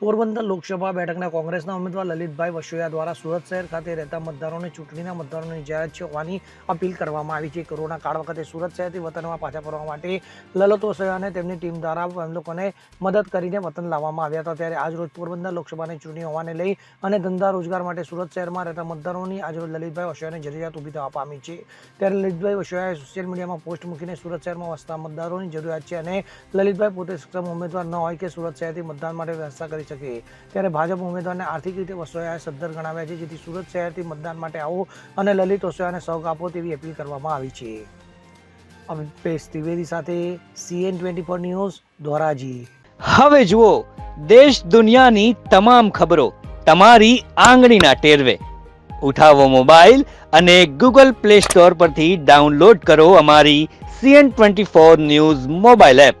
પોરબંદર લોકસભા બેઠકના કોંગ્રેસના ઉમેદવાર લલિતભાઈ વસોયા દ્વારા સુરત શહેર ખાતે રહેતા મતદારોને ચૂંટણીના મતદારોની જાહેરાત છે હોવાની અપીલ કરવામાં આવી છે. કોરોના કાળ વખતે સુરત શહેરથી વતનમાં પાછા ફરવા માટે લલિત વસોયા અને તેમની ટીમ દ્વારા લોકોને મદદ કરીને વતન લાવવામાં આવ્યા હતા. ત્યારે આજરોજ પોરબંદર લોકસભાની ચૂંટણી હોવાને લઈ અને ધંધા રોજગાર માટે સુરત શહેરમાં રહેતા મતદારોની આજરોજ લલિતભાઈ વસોયાની જરૂરિયાત ઊભી થવા પામી છે. ત્યારે લલિતભાઈ વસોયાએ સોશિયલ મીડિયામાં પોસ્ટ મૂકીને સુરત શહેરમાં વસતા મતદારોની જરૂરિયાત છે અને લલિતભાઈ પોતે સક્ષમ ઉમેદવાર ન હોય કે સુરત શહેરથી મતદાન માટે વ્યવસ્થા કરી શકે. ત્યારે ભાજપ ઉમેદવારને આર્થિક રીતે વસોયાએ સદ્ધર ગણાવ્યા છે, જેથી સુરત શહેરથી મતદાન માટે આવો અને લલિત વસોયાને સહગ આપો તેવી અપીલ કરવામાં આવી છે. અલ્પેશ ત્રિવેદી સાથે CN twenty four news, Dhoraji. હવે જુઓ, દેશ દુનિયાની તમામ ખબરો તમારી આંગળીના ટેરવે. ઉઠાવો મોબાઈલ અને ગૂગલ પ્લે સ્ટોર પરથી ડાઉનલોડ કરો અમારી CN twenty four news mobile app.